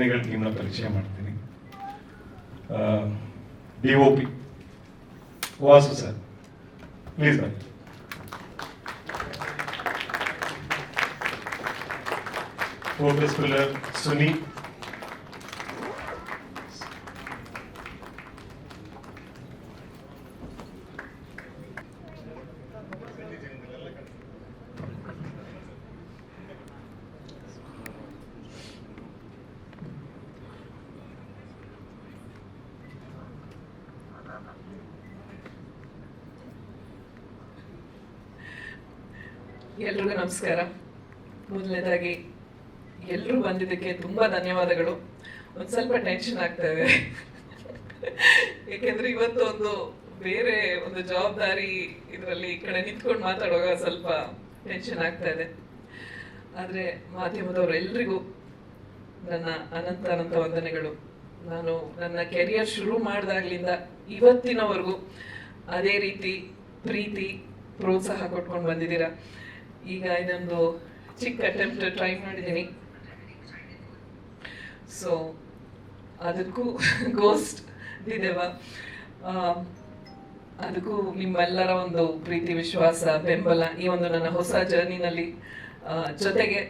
ಟೀಮ್ನ ಪರಿಚಯ ಮಾಡ್ತೀನಿ. D O P. Vasu sir please ಬನ್ನಿ. ಫೋಕಸ್ ಫಿಲ್ಲರ್ ಸುನಿ ಎಲ್ರಿಗೂ ನಮಸ್ಕಾರ. ಮೊದಲನೇದಾಗಿ ಎಲ್ಲರೂ ಬಂದಿದ್ದಕ್ಕೆ ತುಂಬಾ ಧನ್ಯವಾದಗಳು. ಒಂದು ಸ್ವಲ್ಪ ಟೆನ್ಷನ್ ಆಗ್ತಾ ಇದೆ. ಯಾಕೆಂದ್ರೆ ಇವತ್ತು ಒಂದು ಬೇರೆ ಒಂದು ಜವಾಬ್ದಾರಿ ಇದರಲ್ಲಿ ಈ ಕಡೆ ನಿಂತ್ಕೊಂಡು ಮಾತಾಡುವಾಗ ಸ್ವಲ್ಪ ಟೆನ್ಷನ್ ಆಗ್ತಾ ಇದೆ. ಆದ್ರೆ ಮಾಧ್ಯಮದವರು ಎಲ್ರಿಗೂ ನನ್ನ ಅನಂತ ಅನಂತ ವಂದನೆಗಳು. ನಾನು ನನ್ನ ಕೆರಿಯರ್ ಶುರು ಮಾಡಿದಾಗ್ಲಿಂದ ಇವತ್ತಿನವರೆಗೂ ಅದೇ ರೀತಿ ಪ್ರೀತಿ, ಪ್ರೋತ್ಸಾಹ ಕೊಟ್ಕೊಂಡು ಬಂದಿದ್ದೀರಾ. ಈಗ ಇದೊಂದು ಚಿಕ್ಕ ಅಟೆಂಪ್ಟ್ ಟ್ರೈ ಮಾಡಿದ್ದೀನಿ ಸೊ ಅದಕ್ಕೂ ಗೋಸ್ಟ್ ದಿದೇವ. ಆ, ಅದಕ್ಕೂ ನಿಮ್ಮೆಲ್ಲರ ಒಂದು ಪ್ರೀತಿ ವಿಶ್ವಾಸ ಬೆಂಬಲ ಈ ಒಂದು ನನ್ನ ಹೊಸ ಜರ್ನಿನಲ್ಲಿ ಜೊತೆಗೆ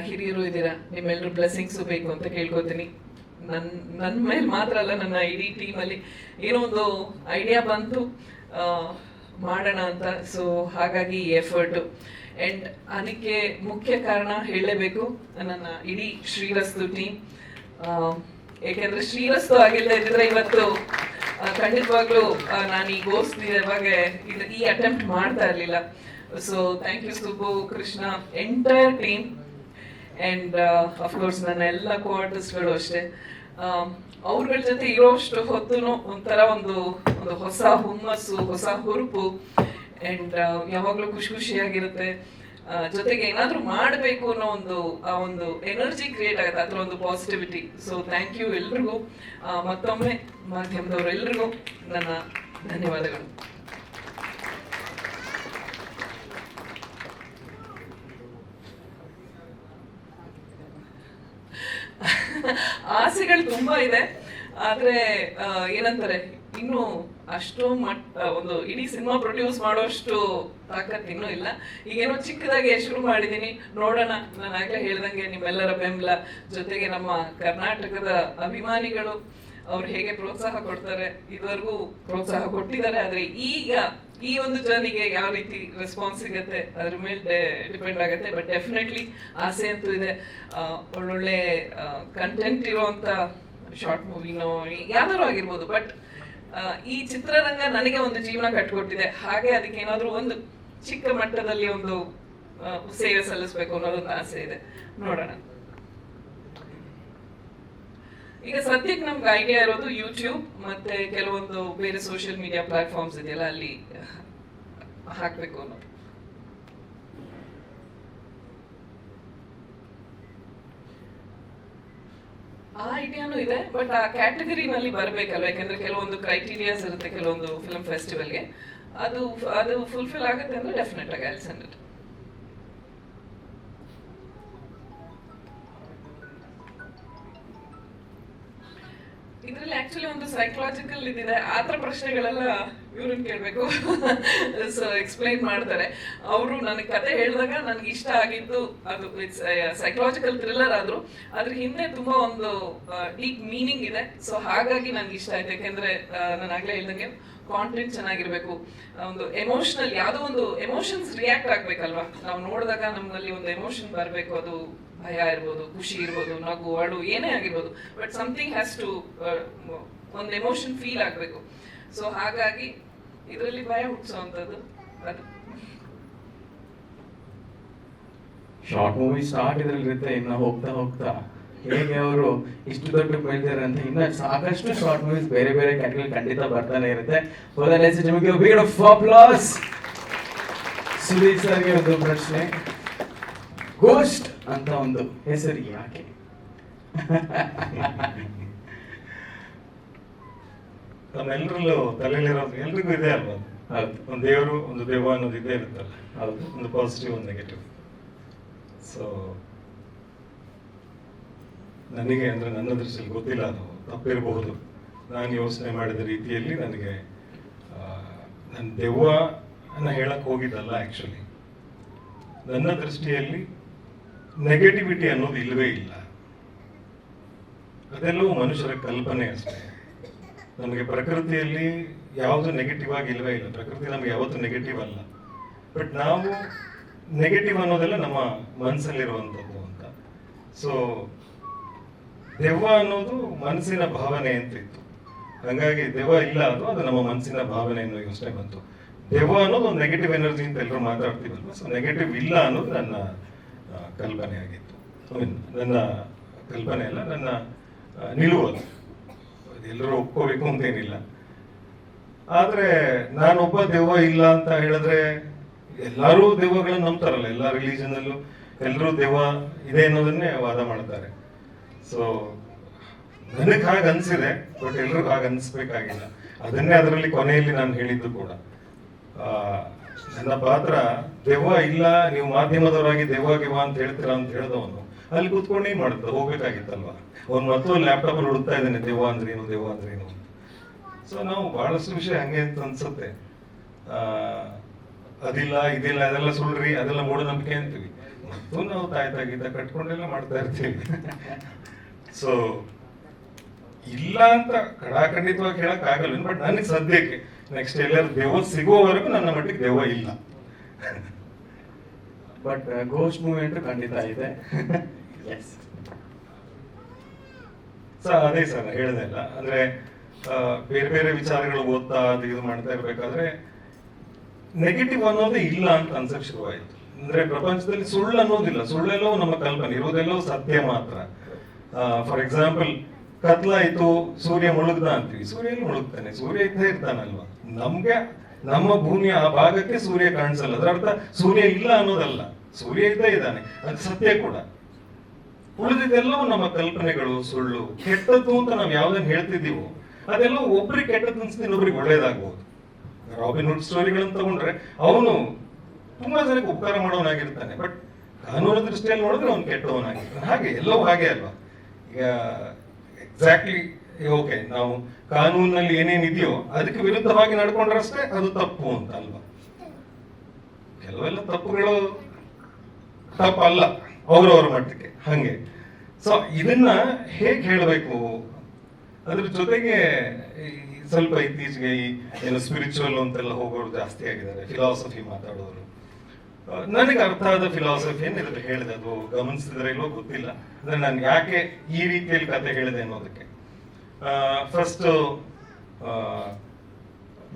ಹಿರಿಯರು ಇದ್ದೀರಾ? ನಿಮ್ಮೆಲ್ಲರೂ ಬ್ಲೆಸ್ಸಿಂಗ್ಸು ಬೇಕು ಅಂತ ಕೇಳ್ಕೊತೀನಿ. ನನ್ನ ನನ್ನ ಮೇಲೆ ಮಾತ್ರ ಅಲ್ಲ ನನ್ನ ಇಡೀ ಟೀಮಲ್ಲಿ ಏನೋ ಒಂದು ಐಡಿಯಾ ಬಂತು. ಮಾಡೋಣ ಅಂತ. ಸೊ ಹಾಗಾಗಿ ಎಫರ್ಟು ಆ್ಯಂಡ್ ಅದಕ್ಕೆ ಮುಖ್ಯ ಕಾರಣ ಹೇಳಲೇಬೇಕು ನನ್ನ ಇಡೀ ಶ್ರೀರಸ್ತು ಟೀಮ್ ಏಕೆಂದ್ರೆ ಶ್ರೀರಸ್ತು ಆಗಿಲ್ಲ ಇದ್ದಿದ್ರೆ ಇವತ್ತು ಖಂಡಿತವಾಗ್ಲೂ ನಾನು ಈ ಗೋಸ್ಟ್ ಇವಾಗ ಇದು ಈ ಅಟೆಂಪ್ಟ್ ಮಾಡ್ತಾ ಇರಲಿಲ್ಲ. So thank you Subbu Krishna entire team and of course ನನ್ನ ಎಲ್ಲ ಕ್ವಾರ್ಟರ್ಸ್ಗಳು ಅಷ್ಟೇ. ಅವ್ರಗಳ ಜೊತೆ ಇರೋಷ್ಟು ಹೊತ್ತು ಒಂಥರ ಒಂದು ಒಂದು ಹೊಸ ಹುಮ್ಮಸ್ಸು, ಹೊಸ ಹುರುಪು. ಅಂಡ್ ಯಾವಾಗ್ಲೂ ಖುಷಿ ಖುಷಿಯಾಗಿರುತ್ತೆ. ಜೊತೆಗೆ ಏನಾದ್ರೂ ಮಾಡಬೇಕು ಅನ್ನೋ ಒಂದು, ಆ ಒಂದು ಎನರ್ಜಿ ಕ್ರಿಯೇಟ್ ಆಗುತ್ತೆ ಅದರ ಒಂದು ಪಾಸಿಟಿವಿಟಿ ಸೊ ಥ್ಯಾಂಕ್ ಯು ಎಲ್ರಿಗೂ. ಮತ್ತೊಮ್ಮೆ ಮಾಧ್ಯಮದವರು ಎಲ್ರಿಗೂ ನನ್ನ ಧನ್ಯವಾದಗಳು. ಆಸೆಗಳು ತುಂಬಾ ಇದೆ. ಆದ್ರೆ ಏನಂತಾರೆ, ಇನ್ನು ಅಷ್ಟು ಒಂದು ಇಡೀ ಸಿನಿಮಾ ಪ್ರೊಡ್ಯೂಸ್ ಮಾಡೋಷ್ಟು ತಾಕತ್ ಇನ್ನೂ ಇಲ್ಲ. ಈಗೇನೋ ಚಿಕ್ಕದಾಗಿ ಶುರು ಮಾಡಿದೀನಿ ನೋಡೋಣ. ನಾನು ಆಗ್ಲೇ ಹೇಳ್ದಂಗೆ ನಿಮ್ಮೆಲ್ಲರ ಬೆಂಬಲ. ಜೊತೆಗೆ ನಮ್ಮ ಕರ್ನಾಟಕದ ಅಭಿಮಾನಿಗಳು ಅವ್ರು ಹೇಗೆ ಪ್ರೋತ್ಸಾಹ ಕೊಡ್ತಾರೆ, ಇದುವರೆಗೂ ಪ್ರೋತ್ಸಾಹ ಕೊಟ್ಟಿದ್ದಾರೆ, ಆದ್ರೆ ಈಗ ಈ ಒಂದು ಜರ್ನಿಗೆ ಯಾವ ರೀತಿ ರೆಸ್ಪಾನ್ಸ್ ಸಿಗುತ್ತೆ, ಅದ್ರ ಮೇಲೆ ಡಿಪೆಂಡ್ ಆಗುತ್ತೆ. ಬಟ್ ಡೆಫಿನೆಟ್ಲಿ ಆಸೆ ಅಂತೂ ಇದೆ. ಒಳ್ಳೊಳ್ಳೆ ಕಂಟೆಂಟ್ ಇರುವಂತ ಶಾರ್ಟ್ ಮೂವಿನೋ ಯಾವ್ದಾರು ಆಗಿರ್ಬೋದು. ಬಟ್ ಈ ಚಿತ್ರರಂಗ ನನಗೆ ಒಂದು ಜೀವನ ಕಟ್ಕೊಟ್ಟಿದೆ. ಹಾಗೆ ಅದಕ್ಕೆ ಏನಾದ್ರೂ ಒಂದು ಚಿಕ್ಕ ಮಟ್ಟದಲ್ಲಿ ಒಂದು ಸೇವೆ ಸಲ್ಲಿಸ್ಬೇಕು ಅನ್ನೋದೊಂದು ಆಸೆ ಇದೆ. ನೋಡೋಣ. ಈಗ ಸದ್ಯಕ್ಕೆ ನಮ್ಗೆ ಐಡಿಯಾ ಇರೋದು ಯೂಟ್ಯೂಬ್ ಮತ್ತೆ ಕೆಲವೊಂದು ಬೇರೆ ಸೋಷಿಯಲ್ ಮೀಡಿಯಾ ಪ್ಲಾಟ್ಫಾರ್ಮ್ಸ್ ಇದೆಯಲ್ಲ, ಅಲ್ಲಿ ಹಾಕ್ಬೇಕು ಅನ್ನೋದು. ಆ ಐಡಿಯಾನು ಇದೆ ಬಟ್ ಆ ಕ್ಯಾಟಗರಿನಲ್ಲಿ ಬರಬೇಕಲ್ವ? ಯಾಕಂದ್ರೆ ಕೆಲವೊಂದು ಕ್ರೈಟೀರಿಯಾಸ್ ಇರುತ್ತೆ, ಕೆಲವೊಂದು ಫಿಲ್ಮ್ ಫೆಸ್ಟಿವಲ್ಗೆ ಅದು ಅದು ಫುಲ್ಫಿಲ್ ಆಗುತ್ತೆ ಅಂದ್ರೆ ಡೆಫಿನೆಟ್ ಆಗಿ ಸೆಂಡ್ ಆಕ್ಚುಲಿ ಒಂದು ಸೈಕಲಾಜಿಕಲ್ ಇದಿದೆ. ಆ ಥರ ಪ್ರಶ್ನೆಗಳೆಲ್ಲ ಇವ್ರನ್ನ ಕೇಳಬೇಕು. ಸೊ ಎಕ್ಸ್ಪ್ಲೈನ್ ಮಾಡ್ತಾರೆ. ಅವರು ನನಗೆ ಕತೆ ಹೇಳಿದಾಗ ನನಗೆ ಇಷ್ಟ ಆಗಿದ್ದು ಅದು ಇಟ್ಸ್ ಸೈಕಲಾಜಿಕಲ್ ಥ್ರಿಲ್ಲರ್ ಆದ್ರೂ. ಅದ್ರ ಹಿಂದೆ ತುಂಬಾ ಒಂದು ಡೀಪ್ ಮೀನಿಂಗ್ ಇದೆ. ಸೊ ಹಾಗಾಗಿ ನನಗೆ ಇಷ್ಟ ಆಯ್ತು. ಯಾಕೆಂದ್ರೆ ನಾನು ಆಗ್ಲೇ ಹೇಳ್ದಂಗೆ ಕಾಂಟೆಂಟ್ ಚೆನ್ನಾಗಿರ್ಬೇಕು. ಒಂದು ಎಮೋಷನಲ್ ಯಾವುದೋ ಒಂದು ಎಮೋಷನ್ಸ್ ರಿಯಾಕ್ಟ್ ಆಗ್ಬೇಕಲ್ವಾ? ನಾವು ನೋಡಿದಾಗ ನಮ್ಮಲ್ಲಿ ಒಂದು ಎಮೋಷನ್ ಬರಬೇಕು. ಅದು ಭಯ ಇರ್ಬೋದು, ಖುಷಿ ಇರ್ಬೋದು, ನಗು, ಅಳು, ಏನೇ ಆಗಿರ್ಬೋದು. ಬಟ್ ಸಮಥಿಂಗ್ ಹ್ಯಾಸ್ ಟು ಒಂದು ಎಮೋಷನ್ ಫೀಲ್ ಆಗಬೇಕು. ಸೊ ಹಾಗಾಗಿ ಇದರಲ್ಲಿ ಭಯ ಹುಟ್ಟಿಸುವಂಥದ್ದು ಅದು. ಶಾರ್ಟ್ ಮೂವಿ ಸ್ಟಾರ್ಟ್ ಇದ್ರಲ್ಲಿರುತ್ತೆ ಇನ್ನ ಹೋಗ್ತಾ ಹೋಗ್ತಾ. ಹೇಗೆ ಅವರು ಇಷ್ಟು ದೊಡ್ಡ ಬೆಳಿತಾರೆ ಅಂತ ಇನ್ನ ಸಾಕಷ್ಟು ಶಾರ್ಟ್ ಮೂವೀಸ್ ಬೇರೆ ಬೇರೆ ಕ್ಯಾಟಗರಿ ಖಂಡಿತ ಬರ್ತಾನೆ ಇರುತ್ತೆ. ನಿಮಗೆ ಬಿಗ್ ಪಾಪ್ಲಾಸ್ ಸುದೀಪ್ ಸರ್ಗೆ ಒಂದು ಪ್ರಶ್ನೆ. ಗೋಸ್ಟ್ ಅಂತ ಒಂದು ಹೆಸರು ಯಾಕೆ ನಮ್ಮೆಲ್ಲರಲ್ಲೂ ತಲೆಯಲ್ಲಿರೋದು ಎಲ್ರಿಗೂ ಇದೆ ಅಲ್ವಾ? ಒಂದು ದೇವರು ಒಂದು ದೇವ ಅನ್ನೋದು ಇದ್ದೇ ಇರುತ್ತಲ್ಲ? ಹೌದು. ಒಂದು ಪಾಸಿಟಿವ್ ಒಂದು ನೆಗೆಟಿವ್ ಸೊ ನನಗೆ ಅಂದರೆ ನನ್ನ ದೃಷ್ಟಿಯಲ್ಲಿ ಗೊತ್ತಿಲ್ಲ ಅದು. ತಪ್ಪಿರಬಹುದು. ನಾನು ಯೋಚನೆ ಮಾಡಿದ ರೀತಿಯಲ್ಲಿ ನನಗೆ ನನ್ನ ದೆವ್ವ ಅನ್ನ ಹೇಳಕ್ ಹೋಗಿದ್ದಲ್ಲ ಆ್ಯಕ್ಚುಲಿ ನನ್ನ ದೃಷ್ಟಿಯಲ್ಲಿ ನೆಗೆಟಿವಿಟಿ ಅನ್ನೋದು ಇಲ್ಲವೇ ಇಲ್ಲ. ಅದೆಲ್ಲವೂ ಮನುಷ್ಯರ ಕಲ್ಪನೆ ಅಷ್ಟೇ. ನಮಗೆ ಪ್ರಕೃತಿಯಲ್ಲಿ ಯಾವುದು ನೆಗೆಟಿವ್ ಆಗಿ ಇಲ್ಲವೇ ಇಲ್ಲ. ಪ್ರಕೃತಿ ನಮಗೆ ಯಾವತ್ತೂ ನೆಗೆಟಿವ್ ಅಲ್ಲ. ಬಟ್ ನಾವು ನೆಗೆಟಿವ್ ಅನ್ನೋದೆಲ್ಲ ನಮ್ಮ ಮನಸ್ಸಲ್ಲಿರುವಂಥದ್ದು ಅಂತ. ಸೊ ದೆವ್ವ ಅನ್ನೋದು ಮನಸ್ಸಿನ ಭಾವನೆ ಅಂತ ಇತ್ತು. ಹಾಗಾಗಿ ದೆವ್ವ ಇಲ್ಲ ಅದು ಅದು ನಮ್ಮ ಮನಸ್ಸಿನ ಭಾವನೆ ಅನ್ನೋ ಯೋಚನೆ ಬಂತು. ದೆವ್ವ ಅನ್ನೋದು ಒಂದು ನೆಗೆಟಿವ್ ಎನರ್ಜಿ ಅಂತ ಎಲ್ಲರೂ ಮಾತಾಡ್ತೀವಲ್ವ? ಸೊ ನೆಗೆಟಿವ್ ಇಲ್ಲ ಅನ್ನೋದು ನನ್ನ ಕಲ್ಪನೆ ಆಗಿತ್ತು. ನನ್ನ ಕಲ್ಪನೆ ಅಲ್ಲ, ನನ್ನ ನಿಲುವು ಎಲ್ಲರೂ ಒಪ್ಕೋಬೇಕು ಅಂತೇನಿಲ್ಲ ಆದರೆ ನಾನೊಬ್ಬ ದೆವ್ವ ಇಲ್ಲ ಅಂತ ಹೇಳಿದ್ರೆ ಎಲ್ಲರೂ ದೆವ್ವಗಳನ್ನ ನಂಬ್ತಾರಲ್ಲ, ಎಲ್ಲ ರಿಲಿಜನ್ ಅಲ್ಲೂ ಎಲ್ಲರೂ ದೆವ್ವ ಇದೆ ಅನ್ನೋದನ್ನೇ ವಾದ ಮಾಡ್ತಾರೆ. ಸೊ ನನಗೆ ಹಾಗೆ ಅನ್ಸಿದೆ ಬಟ್ ಎಲ್ರಿಗೂ ಹಾಗೆ ಅನ್ಸ್ಬೇಕಾಗಿಲ್ಲ. ಅದನ್ನೇ ಅದರಲ್ಲಿ ಕೊನೆಯಲ್ಲಿ ನಾನು ಹೇಳಿದ್ದು ಕೂಡ. ನನ್ನ ಪಾತ್ರ, ದೆವ್ವ ಇಲ್ಲ, ನೀವು ಮಾಧ್ಯಮದವರಾಗಿ ದೆವ್ವ ಗಿವ್ವ ಅಂತ ಹೇಳ್ತೀರಾ ಅಂತ ಹೇಳಿದವನು. ಅಲ್ಲಿ ಕೂತ್ಕೊಂಡು ಏನ್ ಮಾಡುತ್ತೆ ಹೋಗ್ಬೇಕಾಗಿತ್ತಲ್ವಾ? ಅವ್ನು ಮತ್ತೊ ಲ್ಯಾಪ್ಟಾಪ್ ಅಲ್ಲಿ ಹುಡುಕ್ತಾ ಇದ್ದಾನೆ, ದೆವ್ವ ಅಂದ್ರೇನು ದೆವ್ವ ಅಂದ್ರೇನು ಸೊ ನಾವು ಬಹಳಷ್ಟು ವಿಷಯ ಹಂಗೆ ಅಂತ ಅನ್ಸುತ್ತೆ. ಅದಿಲ್ಲ, ಇದಿಲ್ಲ, ಅದೆಲ್ಲ ಸುಳ್ರಿ ಅದೆಲ್ಲ ಮೂಢನಂಬಿಕೆ ಅಂತೀವಿ. ಮತ್ತು ನಾವು ತಾಯ್ತಾ ಗೀತ ಕಟ್ಕೊಂಡೆಲ್ಲ ಮಾಡ್ತಾ ಇರ್ತೀವಿ. ಸೊ ಇಲ್ಲ ಅಂತ ಕಡಾಖಂಡಿತವಾಗಿ ಹೇಳಕ್ ಆಗಲ್ಲ ಬಟ್ ನನಗೆ ಸದ್ಯಕ್ಕೆ ನೆಕ್ಸ್ಟ್ ಎಲ್ಲರೂ ದೆವ್ವ ಸಿಗುವವರೆಗೂ ನನ್ನ ಮಟ್ಟಿಗೆ ದೆವ್ವ ಇಲ್ಲ. ಬಟ್ ಗೋಸ್ಟ್ ಮೂವಿ ಅಂತೂ ಖಂಡಿತ ಇದೆ. ಎಸ್ ಸರ್ ಅದೇ ಸರ್ ಹೇಳ್ದೆಲ್ಲ ಅಂದ್ರೆ ಬೇರೆ ಬೇರೆ ವಿಚಾರಗಳು ಓದ್ತಾ ಅದು ಇದು ಮಾಡ್ತಾ ಇರ್ಬೇಕಾದ್ರೆ ನೆಗೆಟಿವ್ ಅನ್ನೋದೇ ಇಲ್ಲ ಅಂತ ಅನ್ಸಕ್ ಶುರುವಾಯ್ತು. ಅಂದ್ರೆ ಪ್ರಪಂಚದಲ್ಲಿ ಸುಳ್ಳು ಅನ್ನೋದಿಲ್ಲ ಸುಳ್ಳೆಲ್ಲೋ ನಮ್ಮ ಕಲ್ಪನೆ ಇರೋದೆಲ್ಲೋ ಸತ್ಯ ಮಾತ್ರ. ಫಾರ್ ಎಕ್ಸಾಂಪಲ್ ಕತ್ಲಾಯ್ತು ಸೂರ್ಯ ಮುಳುಗ್ದ ಅಂತೀವಿ ಸೂರ್ಯ ಮುಳುಗ್ತಾನೆ. ಸೂರ್ಯ ಇದ್ದೇ ಇರ್ತಾನಲ್ವಾ? ನಮ್ಗೆ ನಮ್ಮ ಭೂಮಿಯ ಆ ಭಾಗಕ್ಕೆ ಸೂರ್ಯ ಕಾಣಿಸಲ್ಲ. ಅದರ ಅರ್ಥ ಸೂರ್ಯ ಇಲ್ಲ ಅನ್ನೋದಲ್ಲ. ಸೂರ್ಯ ಇದ್ದೇ ಇದ್ದಾನೆ. ಅದು ಸತ್ಯ ಕೂಡ. ಉಳಿದಿದ್ದೆಲ್ಲವೂ ನಮ್ಮ ಕಲ್ಪನೆಗಳು, ಸುಳ್ಳು, ಕೆಟ್ಟದ್ದು ಅಂತ ನಾವು ಯಾವ್ದನ್ನ ಹೇಳ್ತಿದ್ದೀವೋ ಅದೆಲ್ಲ ಒಬ್ರಿಗೆ ಕೆಟ್ಟದ್ದು ಅನ್ಸುತ್ತೆ ಇನ್ನೊಬ್ರಿಗೆ ಒಳ್ಳೇದಾಗ್ಬೋದು. ರಾಬಿನ್ ಹುಡ್ ಸ್ಟೋರಿಗಳನ್ನು ತಗೊಂಡ್ರೆ ಅವನು ತುಂಬಾ ಜನಕ್ಕೆ ಉಪಕಾರ ಮಾಡೋನಾಗಿರ್ತಾನೆ ಬಟ್ ಕಾನೂನು ದೃಷ್ಟಿಯಲ್ಲಿ ನೋಡಿದ್ರೆ ಅವ್ನು ಕೆಟ್ಟವನಾಗಿರ್ತಾನೆ. ಹಾಗೆ ಎಲ್ಲವೂ ಹಾಗೆ ಅಲ್ವಾ? ಈಗ ಎಕ್ಸಾಕ್ಟ್ಲಿ ಓಕೆ ನಾವು ಕಾನೂನಲ್ಲಿ ಏನೇನಿದೆಯೋ ಅದಕ್ಕೆ ವಿರುದ್ಧವಾಗಿ ನಡ್ಕೊಂಡ್ರಷ್ಟೇ ಅದು ತಪ್ಪು ಅಂತ ಅಲ್ವಾ ಕೆಲವೆಲ್ಲ ತಪ್ಪುಗಳು ತಪ್ಪಲ್ಲ ಅವ್ರವ್ರ ಮಟ್ಟಕ್ಕೆ, ಹಂಗೆ. ಸೊ ಇದನ್ನ ಹೇಗೆ ಹೇಳಬೇಕು? ಅದ್ರ ಜೊತೆಗೆ ಸ್ವಲ್ಪ ಇತ್ತೀಚೆಗೆ ಈ ಏನು ಸ್ಪಿರಿಚುವಲ್ ಅಂತೆಲ್ಲ ಹೋಗೋರು ಜಾಸ್ತಿ ಆಗಿದ್ದಾರೆ ಫಿಲಾಸಫಿ ಮಾತಾಡೋರು. ನನಗೆ ಅರ್ಥ ಆದ ಫಿಲಾಸಫಿ ಇದ್ರ ಹೇಳಿದೆ? ಅದು ಗಮನಿಸಿದ್ರೆ ಇಲ್ಲೋ ಗೊತ್ತಿಲ್ಲ. ಅಂದ್ರೆ ನಾನು ಯಾಕೆ ಈ ರೀತಿಯಲ್ಲಿ ಕತೆ ಹೇಳಿದೆ ಅನ್ನೋದಕ್ಕೆ? ಫಸ್ಟ್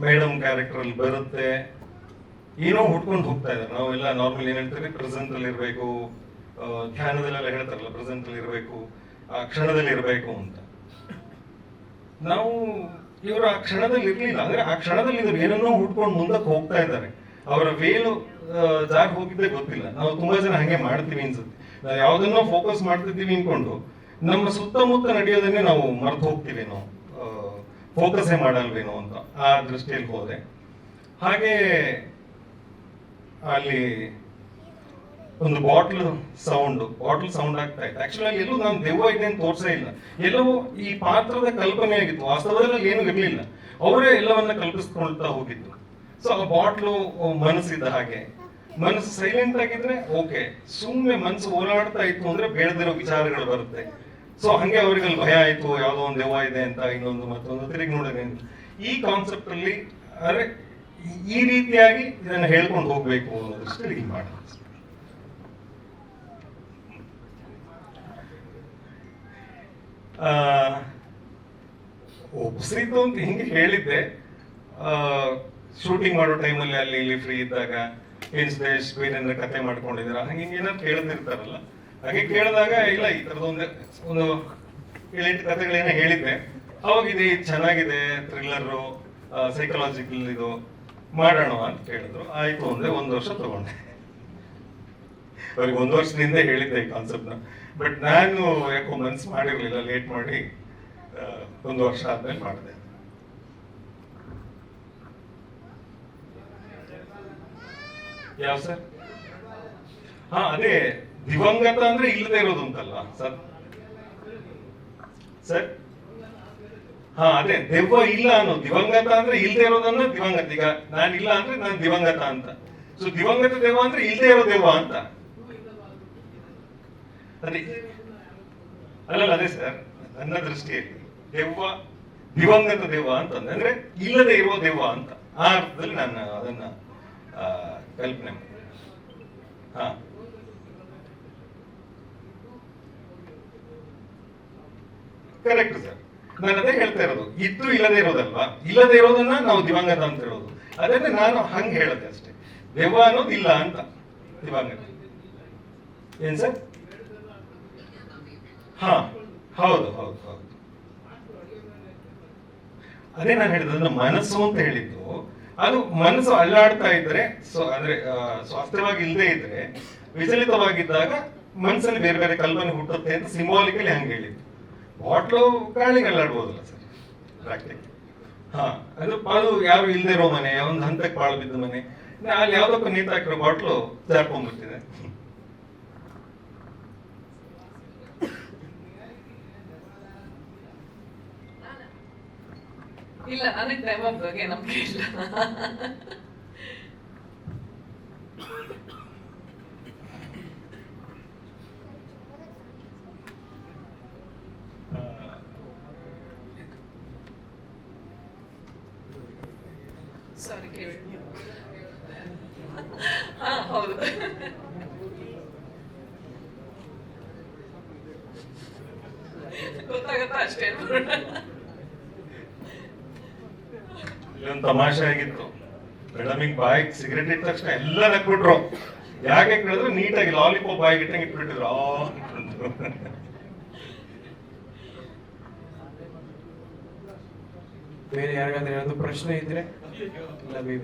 ಮೇಡಮ್ ಕ್ಯಾರೆಕ್ಟರ್ ಅಲ್ಲಿ ಬರುತ್ತೆ. ಏನೋ ಹುಟ್ಕೊಂಡು ಹೋಗ್ತಾ ಇದ್ದಾರೆ. ನಾವೆಲ್ಲ ನಾರ್ಮಲ್ ಏನ್ ಹೇಳ್ತೀವಿ? ಪ್ರೆಸೆಂಟ್ ಅಲ್ಲಿ ಇರಬೇಕು. ಧ್ಯಾನದಲ್ಲೆಲ್ಲ ಹೇಳ್ತಾರಲ್ಲ ಪ್ರೆಸೆಂಟ್ ಅಲ್ಲಿ ಇರಬೇಕು. ಆ ಕ್ಷಣದಲ್ಲಿ ಇರಬೇಕು ಅಂತ. ನಾವು ಇವರು ಆ ಕ್ಷಣದಲ್ಲಿ ಇರ್ಲಿಲ್ಲ. ಅಂದ್ರೆ ಆ ಕ್ಷಣದಲ್ಲಿ ಇವರು ಏನನ್ನೋ ಹುಟ್ಕೊಂಡು ಮುಂದಕ್ಕೆ ಹೋಗ್ತಾ ಇದ್ದಾರೆ. ಅವರ ವೇಲು ಜಾಗ ಹೋಗಿದ್ದೆ ಗೊತ್ತಿಲ್ಲ. ನಾವು ತುಂಬಾ ಜನ ಹಂಗೆ ಮಾಡ್ತೀವಿ ಅನ್ಸುತ್ತೆ. ನಾವು ಯಾವ್ದನ್ನೋ ಫೋಕಸ್ ಮಾಡ್ತಿದ್ದೀವಿ ಅನ್ಕೊಂಡು, ನಮ್ಮ ಸುತ್ತಮುತ್ತ ನಡೆಯೋದನ್ನೇ ನಾವು ಮರ್ತು ಹೋಗ್ತೀವೇನೋ ಫೋಕಸೇ ಮಾಡಲ್ವೇನೋ ಅಂತ ಆ ದೃಷ್ಟಿಯಲ್ಲಿ ಹೋದೆ ಹಾಗೆ ಅಲ್ಲಿ ಒಂದು ಬಾಟ್ಲ್ ಸೌಂಡ್ ಬಾಟ್ಲ್ ಸೌಂಡ್ ಆಗ್ತಾ ಇತ್ತು. ಆಕ್ಚುಲಿ ಎಲ್ಲೂ ನಾನು ದೆವ್ವ ಇದೆ ಅಂತ ತೋರ್ಸೇ ಇಲ್ಲ. ಎಲ್ಲವೂ ಈ ಪಾತ್ರದ ಕಲ್ಪನೆ ಆಗಿತ್ತು ವಾಸ್ತವದಲ್ಲಿ ಅಲ್ಲಿ ಏನು ಇರಲಿಲ್ಲ. ಅವರೇ ಎಲ್ಲವನ್ನ ಕಲ್ಪಿಸ್ಕೊಳ್ತಾ ಹೋಗಿದ್ದು. ಸೊ ಆ ಬಾಟ್ಲು ಮನಸ್ಸಿದ್ದ ಹಾಗೆ. ಮನಸ್ಸು ಸೈಲೆಂಟ್ ಆಗಿದ್ರೆ ಓಕೆ ಸುಮ್ಮನೆ ಮನಸ್ಸು ಓಡಾಡ್ತಾ ಇತ್ತು ಅಂದ್ರೆ ಬೇಡದಿರೋ ವಿಚಾರಗಳು ಬರುತ್ತೆ. ಸೊ ಹಂಗೆ ಅವ್ರಿಗೆ ಭಯ ಆಯ್ತು ಯಾವುದೋ ಒಂದು ದೆವ್ವ ಇದೆ ಅಂತ ಇನ್ನೊಂದು ಮತ್ತೊಂದು ತಿರುಗಿ ನೋಡಿದ್ರೆ. ಈ ಕಾನ್ಸೆಪ್ಟ್ ಅಲ್ಲಿ ಅರೆ ಈ ರೀತಿಯಾಗಿ ಇದನ್ನ ಹೇಳ್ಕೊಂಡು ಹೋಗ್ಬೇಕು ಅನ್ನೋದಷ್ಟು ದೃಷ್ಟಿಯಲ್ಲಿ ಮಾಡ. ಆ, ಒಪ್ಸಿದ್ದು ಅಂತ ಹಿಂಗೆ ಹೇಳಿದ್ದೆ. ಶೂಟಿಂಗ್ ಮಾಡೋ ಟೈಮಲ್ಲಿ ಅಲ್ಲಿ ಇಲ್ಲಿ ಫ್ರೀ ಇದ್ದಾಗ ಸುದೇಶ್ ಬೇರೆ ಕತೆ ಮಾಡ್ಕೊಂಡಿದ್ದೀರ? ಹಂಗೆ ಏನಾದ್ರು ಕೇಳ್ತಿರ್ತಾರಲ್ಲ? ಹಾಗೆ ಕೇಳಿದಾಗ ಇಲ್ಲ, ಈ ತರದ ಒಂದು ಏಳೆಂಟು ಕತೆಗಳೇನೋ ಹೇಳಿದ್ದೆ. ಅವಾಗ ಇದು ಚೆನ್ನಾಗಿದೆ ಥ್ರಿಲ್ಲರು ಸೈಕಲಾಜಿಕಲ್ ಇದು ಮಾಡೋಣ ಅಂತ ಕೇಳಿದ್ರು. ಆಯ್ತು ಅಂದ್ರೆ ಒಂದು ವರ್ಷ ತಗೊಂಡೆ. ಅವ್ರಿಗೆ ಒಂದು ವರ್ಷದಿಂದ ಹೇಳಿದ್ದೆ ಈ ಕಾನ್ಸೆಪ್ಟ್ನ ಬಟ್ ನಾನು ಯಾಕೋ ಮನ್ಸು ಮಾಡಿರ್ಲಿಲ್ಲ ಲೇಟ್ ಮಾಡಿ ಒಂದು ವರ್ಷ ಆದ್ಮೇಲೆ ಮಾಡಿದೆ. ಯಾವ ಸರ್? ಹಾ, ಅದೇ, ದಿವಂಗತ ಅಂದ್ರೆ ಇಲ್ಲದೆ ಇರೋದು ಅಂತಲ್ಲ, ಸರ್. ಸರ್? ಹಾ, ಅದೇ, ದೆವ್ವ ಇಲ್ಲ ಅನ್ನೋ ದಿವಂಗತ ಅಂದ್ರೆ ಇಲ್ಲದೆ ಇರೋದನ್ನ ದಿವಂಗತ. ಈಗ ನಾನು ಇಲ್ಲ ಅಂದ್ರೆ ನಾನು ದಿವಂಗತ ಅಂತ. ಸೊ ದಿವಂಗತ ದೆವ್ವ ಅಂದ್ರೆ ಇಲ್ಲದೆ ಇರೋ ದೆವ್ವ ಅಂತ. ಅದೇ, ಅಲ್ಲಲ್ಲ, ಅದೇ ಸರ್, ನನ್ನ ದೃಷ್ಟಿಯಲ್ಲಿ ದೆವ್ವ ದಿವಂಗತ ದೆವ್ವ ಅಂತಂದ್ರೆ ಇಲ್ಲದೆ ಇರೋ ದೆವ್ವ ಅಂತ. ಆ ಅರ್ಥದಲ್ಲಿ ನಾನು ಅದನ್ನ ಕಲ್ಪನೆ ಹಾಂ. ಕರೆಕ್ಟ್ ಸರ್ ನಾನು ಅದೇ ಹೇಳ್ತಾ ಇರೋದು. ಇದ್ದು ಇಲ್ಲದೆ ಇರೋದಲ್ವಾ? ಇಲ್ಲದೆ ಇರೋದನ್ನ ನಾವು ದಿವಂಗತ ಅಂತ ಹೇಳೋದು ಅದನ್ನೇ ನಾನು ಹಂಗೆ ಹೇಳದೆ ಅಷ್ಟೇ. ದೆವ್ವ ಅನ್ನೋದು ಇಲ್ಲ ಅಂತ, ದಿವಂಗತ. ಏನ್ ಸರ್ ಹಾ, ಹೌದು ಹೌದು ಹೌದು. ಅದೇ ನಾನು ಹೇಳಿದ್ದು ನನ್ನ ಮನಸ್ಸು ಅಂತ ಹೇಳಿದ್ದು ಅದು ಮನಸ್ಸು ಅಲ್ಲಾಡ್ತಾ ಇದ್ರೆ ಸೊ ಅಂದ್ರೆ ಸ್ವಾಸ್ಥ್ಯವಾಗಿ ಇಲ್ಲದೆ ಇದ್ರೆ, ವಿಚಲಿತವಾಗಿದ್ದಾಗ ಮನಸ್ಸಲ್ಲಿ ಬೇರೆ ಬೇರೆ ಕಲ್ಪನೆ ಹುಟ್ಟುತ್ತೆ ಅಂತ ಸಿಂಬಾಲಿಕಲಿ ಹಂಗೆ ಹೇಳಿದ್ರು. ಬಾಟ್ಲು ಗಾಳಿಗೆ ಅಲ್ಲಾಡ್ಬೋದಲ್ಲ ಸರ್ ಪ್ರಾಕ್ಟಿಕ್ ಹಾ, ಅದು ಅದು ಯಾರು ಇಲ್ದೇ ಇರೋ ಮನೆ, ಒಂದು ಹಂತಕ್ಕೆ ಪಾಳು ಬಿದ್ದ ಮನೆ ಅಲ್ಲಿ ಯಾವ್ದಕ್ಕೂ ನೀತಾಕಿರೋ ಬಾಟ್ಲು ಜಾರ್ಕೊಂಡ್ಬಿಡ್ತಿದೆ. ಇಲ್ಲ ನನಗೆ ದೈವ ಬಗ್ಗೆ ನಂಬಿಕೆ ಇಲ್ಲ. ಸಾರಿ ಕೇಳಿ. ಹಾ ಹೌದು. ಗೊತ್ತಾಗತ್ತಾ ಅಷ್ಟೇ. ತಮಾಷೆ ಆಗಿತ್ತು ಬೆಳಮಿಗೆ ಬಾಯಿಗೆ ಸಿಗರೇಟ್ ಇಟ್ಟ ತಕ್ಷಣ ಎಲ್ಲ ನಕ್ಬಿಟ್ರು ಯಾಕೆ ಕೇಳಿದ್ರೆ ನೀಟಾಗಿ ಲಾಲಿಪಾಪ್ ಬಾಯಿಗೆ ಇಟ್ಟಂಗೆ ಇಟ್ಬಿಟ್ಟಿದ್ರು. ಆ. ಬೇರೆ ಯಾರಿಗಾದ್ರೆ ಏನಾದ್ರು ಪ್ರಶ್ನೆ ಇದ್ರೆ ಇಲ್ಲ we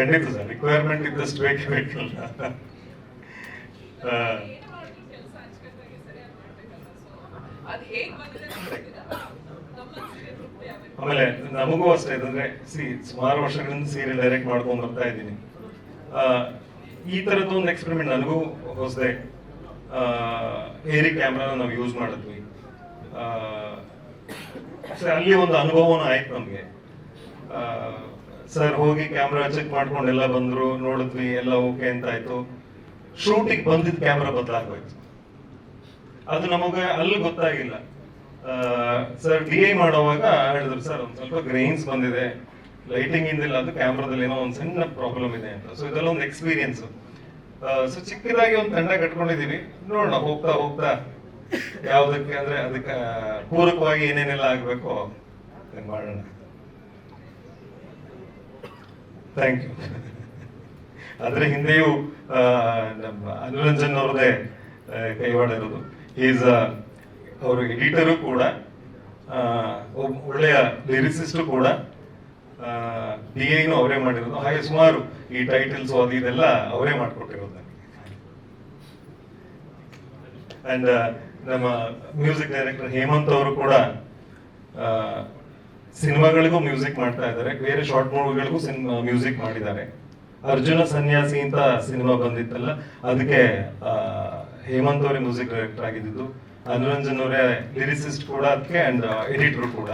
ಖಂಡಿತ ಸರ್ ರಿಕ್ವೈರ್ಮೆಂಟ್ ಇದ್ದಷ್ಟು ಬೇಕೇ ಬೇಕಲ್ಲ. ಆಮೇಲೆ ನಮಗೂ ಅಷ್ಟೇ ಅಂದ್ರೆ ಸಿ ಸುಮಾರು ವರ್ಷಗಳಿಂದ ಸೀರಿಯಲ್ ಡೈರೆಕ್ಟ್ ಮಾಡ್ಕೊಂಡು ಬರ್ತಾ ಇದ್ದೀನಿ. ಈ ತರದ್ದು ಒಂದು ಎಕ್ಸ್ಪೆರಿಮೆಂಟ್ ನನಗೂ ಹೊಸದೆ. ಏರಿ ಕ್ಯಾಮ್ರಾನ ನಾವು ಯೂಸ್ ಮಾಡಿದ್ವಿ. ಅಲ್ಲಿ ಒಂದು ಅನುಭವನೂ ಆಯ್ತು ನಮಗೆ. ಸರ್ ಹೋಗಿ ಕ್ಯಾಮ್ರಾ ಚೆಕ್ ಮಾಡ್ಕೊಂಡು ಎಲ್ಲ ಬಂದ್ರು, ನೋಡಿದ್ವಿ, ಎಲ್ಲ ಓಕೆ ಅಂತ ಆಯ್ತು. ಶೂಟಿಗೆ ಬಂದಿದ್ದ ಕ್ಯಾಮ್ರಾ ಬದಲಾಗೋಯ್ತು ಅದು ನಮಗೆ ಅಲ್ಲಿ ಗೊತ್ತಾಗಿಲ್ಲ. ಸರ್ ಡಿ ಐ ಮಾಡುವಾಗ ಹೇಳಿದ್ರು ಸರ್ ಒಂದು ಸ್ವಲ್ಪ ಗ್ರೈನ್ಸ್ ಬಂದಿದೆ. ಲೈಟಿಂಗ್ ಇಂದಿಲ್ಲ, ಅದು ಕ್ಯಾಮ್ರಾದಲ್ಲಿ ಏನೋ ಒಂದು ಸಣ್ಣ ಪ್ರಾಬ್ಲಮ್ ಇದೆ ಅಂತ. ಸೊ ಇದೆಲ್ಲ ಒಂದು ಎಕ್ಸ್ಪೀರಿಯನ್ಸ್ ಸೊ ಚಿಕ್ಕದಾಗಿ ಒಂದು ತಂಡ ಕಟ್ಕೊಂಡಿದೀವಿ. ನೋಡೋಣ, ಹೋಗ್ತಾ ಹೋಗ್ತಾ ಯಾವುದಕ್ಕೆ ಅಂದ್ರೆ ಅದಕ್ಕೆ ಪೂರಕವಾಗಿ ಏನೇನೆಲ್ಲ ಆಗ್ಬೇಕು ಮಾಡೋಣ. ಥ್ಯಾಂಕ್ ಯು ಅದರ ಹಿಂದೆಯೂ ನಮ್ಮ ಅನುರಂಜನ್ ಅವ್ರದೇ ಕೈವಾಡ ಇರೋದು. ಈಸ್ ಅವರು ಎಡಿಟರು ಕೂಡ ಒಳ್ಳೆಯ ಲಿರಿಸಿಸ್ಟು ಕೂಡ ಡಿ ಐನು ಅವರೇ ಮಾಡಿರೋದು. ಹಾಗೆ ಸುಮಾರು ಈ ಟೈಟಲ್ಸ್ ಅದು ಇದೆಲ್ಲ ಅವರೇ ಮಾಡಿಕೊಟ್ಟಿರೋದು. ಅಂಡ್ ನಮ್ಮ ಮ್ಯೂಸಿಕ್ ಡೈರೆಕ್ಟರ್ ಹೇಮಂತ್ ಅವರು ಕೂಡ ಸಿನಿಮಾಗಳಿಗೂ ಮ್ಯೂಸಿಕ್ ಮಾಡ್ತಾ ಇದ್ದಾರೆ. ಬೇರೆ ಶಾರ್ಟ್ ಮೂವಿಗಳಿಗೂ ಸಿನಿಮಾ ಮ್ಯೂಸಿಕ್ ಮಾಡಿದ್ದಾರೆ. ಅರ್ಜುನ ಸನ್ಯಾಸಿ ಅಂತ ಸಿನಿಮಾ ಬಂದಿತ್ತಲ್ಲ, ಅದಕ್ಕೆ ಹೇಮಂತ್ ಅವರೇ ಮ್ಯೂಸಿಕ್ ಡೈರೆಕ್ಟರ್ ಆಗಿದ್ದು, ಅನುರಂಜನ್ ಅವರೇ ಲಿರಿಸಿಸ್ಟ್ ಕೂಡ, ಅದಕ್ಕೆ ಅಂಡ್ ಎಡಿಟರ್ ಕೂಡ.